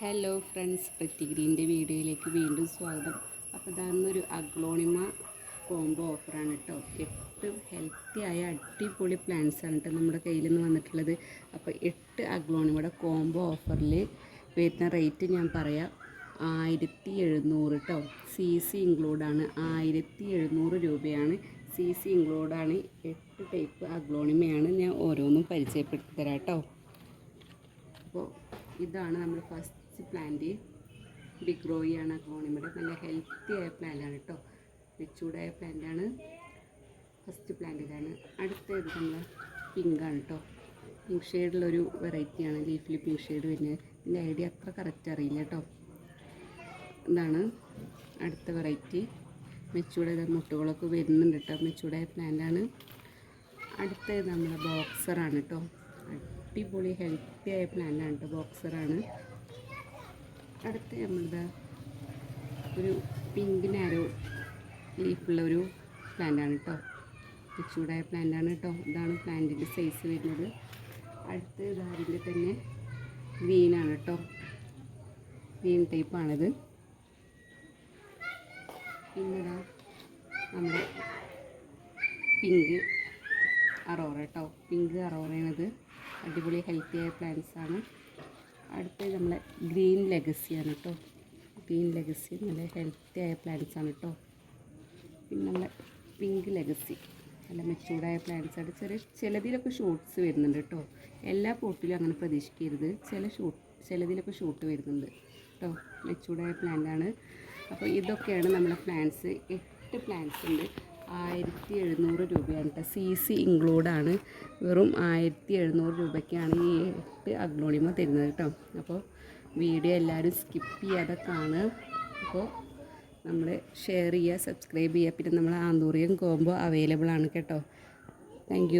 Hello friends pretty ഗ്രീന്റെ വീഡിയോയിലേക്ക് വീണ്ടും സ്വാഗതം. അപ്പോൾ ഇതാന്നൊരു അഗ്ലോണിമ കോംബോ ഓഫറാണ് കേട്ടോ എട്ട് ഹെൽത്തി ആയ അടിപൊളി പ്ലാന്റ്സ് ആണ് കേട്ടോ നമ്മുടെ കയ്യിൽ നിന്ന് വന്നിട്ടുള്ളത്. അപ്പോൾ എട്ട് അഗ്ലോണിമയുടെ കോംബോ ഓഫറിൽ വരുന്ന റേറ്റ് ഞാൻ പറയാം. ആയിരത്തി എഴുന്നൂറ് കേട്ടോ സി സി ഇൻക്ലൂഡാണ് ആയിരത്തി എഴുന്നൂറ് രൂപയാണ് സി സി ഇൻക്ലൂഡാണ് എട്ട് ടൈപ്പ് അഗ്ലോണിമയാണ് ഞാൻ ഓരോന്നും പരിചയപ്പെടുത്തി തരാം കേട്ടോ അപ്പോൾ ഇതാണ് നമ്മൾ ഫസ്റ്റ് പ്ലാന്റ് ബിഗ് റോയിയാണ് അഗ്ലോണിമയുടെ നല്ല ഹെൽത്തി ആയ പ്ലാന്റാണ് കേട്ടോ മെച്ചൂർഡായ പ്ലാന്റാണ് ഫസ്റ്റ് പ്ലാന്റ് ഇതാണ്. അടുത്തത് നമ്മൾ പിങ്കാണ് കേട്ടോ പിങ്ക് ഷെയ്ഡിലൊരു വെറൈറ്റിയാണ് ലീഫിൽ പിങ്ക് ഷെയ്ഡ് വരുന്നത്. ഇതിന്റെ ഐഡിയ അത്ര കറക്റ്റ് അറിയില്ല കേട്ടോ ഇതാണ് അടുത്ത വെറൈറ്റി മെച്ചൂർഡ് മുട്ടുകളൊക്കെ വരുന്നുണ്ട് കേട്ടോ മെച്ചൂർഡായ പ്ലാന്റാണ് അടുത്തത് നമ്മുടെ ബോക്സറാണ് കേട്ടോ അടിപൊളി ഹെൽത്തി ആയ പ്ലാന്റാണ് കേട്ടോ ബോക്സറാണ് അടുത്ത നമ്മളിത് ഒരു പിങ്ക് നാരോ ലീഫുള്ള ഒരു പ്ലാന്റാണ് കേട്ടോ ചൂടായ പ്ലാന്റാണ് കേട്ടോ ഇതാണ് പ്ലാന്റിന്റെ സൈസ് വരുന്നത്. അടുത്ത് ഇതാതിന്റെ തന്നെ ഗ്രീനാണ് കേട്ടോ ഗ്രീൻ ടൈപ്പാണിത് പിന്നെതാ നമ്മുടെ പിങ്ക് അറോറ കേട്ടോ പിങ്ക് അറോറയാണിത് അടിപൊളി ഹെൽത്തി ആയ പ്ലാന്റ്സാണ് അടുത്തത് നമ്മളെ ഗ്രീൻ ലെഗസിയാണ് കേട്ടോ. ഗ്രീൻ ലെഗസി നല്ല ഹെൽത്തി ആയ പ്ലാന്റ്സ് ആണ് കേട്ടോ. പിന്നെ നമ്മളെ പിങ്ക് ലെഗസി നല്ല മെച്ചൂർഡായ പ്ലാന്റ്സ് ആണ്. ചെറിയ ചിലതിലൊക്കെ ഷൂട്ട്സ് വരുന്നുണ്ട് കേട്ടോ. എല്ലാ പോട്ടിലും അങ്ങനെ പ്രതീക്ഷിക്കരുത്. ചില ഷൂട്ട് ചിലതിലൊക്കെ ഷൂട്ട് വരുന്നുണ്ട് കേട്ടോ. മെച്ചൂർഡായ പ്ലാന്റ് ആണ്. അപ്പോൾ ഇതൊക്കെയാണ് നമ്മുടെ പ്ലാന്റ്സ് എട്ട് പ്ലാന്റ്സ് ഉണ്ട്. ആയിരത്തി എഴുന്നൂറ് രൂപയാണ് കേട്ടോ സി സി ഇൻക്ലൂഡാണ് വെറും ആയിരത്തി എഴുന്നൂറ് രൂപയ്ക്കാണ് ഈ എട്ട് അഗ്ലോണിമ തരുന്നത് കേട്ടോ. അപ്പോൾ വീഡിയോ എല്ലാവരും സ്കിപ്പ് ചെയ്യാതെ കാണുക. അപ്പോൾ നമ്മൾ ഷെയർ ചെയ്യുക സബ്സ്ക്രൈബ് ചെയ്യുക. പിന്നെ നമ്മൾ ആന്തൂറിയം കോംബോ അവൈലബിൾ ആണ് കേട്ടോ. താങ്ക്